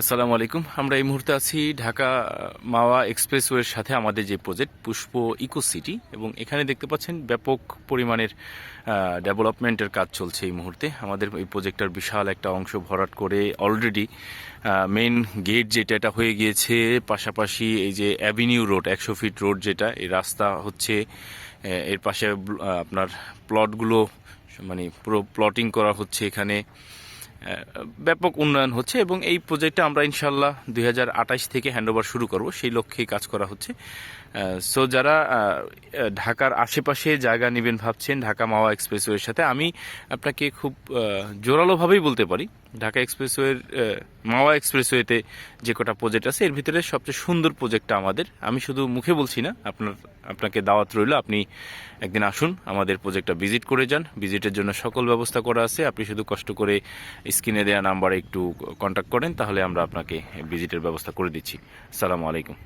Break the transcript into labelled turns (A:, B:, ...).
A: আসসালামু আলাইকুম। আমরা এই মুহূর্তে আছি ঢাকা মাওয়া এক্সপ্রেসওয়ের সাথে আমাদের যে প্রজেক্ট পুষ্প ইকো সিটি এবং এখানে দেখতে পাচ্ছেন ব্যাপক পরিমাণের ডেভেলপমেন্টের কাজ চলছে এই মুহূর্তে। আমাদের এই প্রজেক্টটার বিশাল একটা অংশ ভরাট করে অলরেডি মেন গেট যেটা, এটা হয়ে গিয়েছে। পাশাপাশি এই যে অ্যাভিনিউ রোড একশো ফিট রোড যেটা, এই রাস্তা হচ্ছে এর পাশে আপনার প্লটগুলো মানে পুরো প্লটিং করা হচ্ছে এখানে। ব্যাপক উন্নয়ন হচ্ছে এবং এই প্রজেক্টটা আমরা ইনশাল্লাহ দুই থেকে হ্যান্ডওভার শুরু করব। সেই লক্ষ্যেই কাজ করা হচ্ছে। সো যারা ঢাকার আশেপাশে জায়গা নেবেন ভাবছেন, ঢাকা মাওয়া এক্সপ্রেসওয়ের সাথে, আমি আপনাকে খুব জোরালোভাবেই বলতে পারি। ঢাকা এক্সপ্রেসওয়ের মাওয়া এক্সপ্রেসওয়েতে যে কটা প্রজেক্ট আছে, এর ভিতরে সবচেয়ে সুন্দর প্রজেক্টটা আমাদের। আমি শুধু মুখে বলছি না, আপনার, আপনাকে দাওয়াত রইল, আপনি একদিন আসুন, আমাদের প্রজেক্টটা ভিজিট করে যান। ভিজিটের জন্য সকল ব্যবস্থা করা আছে। আপনি শুধু কষ্ট করে স্ক্রিনে দেওয়া নাম্বারে একটু কন্ট্যাক্ট করেন, তাহলে আমরা আপনাকে ভিজিটের ব্যবস্থা করে দিচ্ছি। সালামু আলাইকুম।